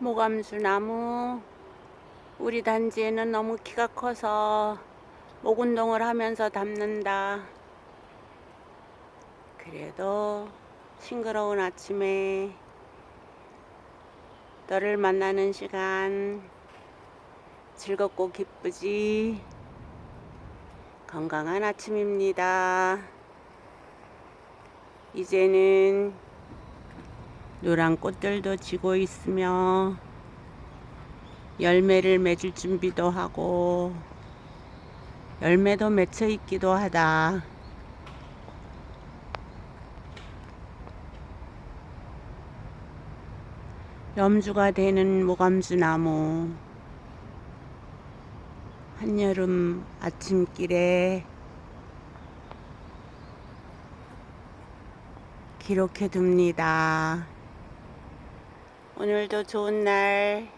모감수 나무 우리 단지에는 너무 키가 커서 목 운동을 하면서 담는다. 그래도 싱그러운 아침에 너를 만나는 시간 즐겁고 기쁘지 건강한 아침입니다. 이제는 노란 꽃들도 지고 있으며 열매를 맺을 준비도 하고 열매도 맺혀 있기도 하다. 염주가 되는 모감수 나무 한여름 아침길에 기록해 둡니다. 오늘도 좋은 날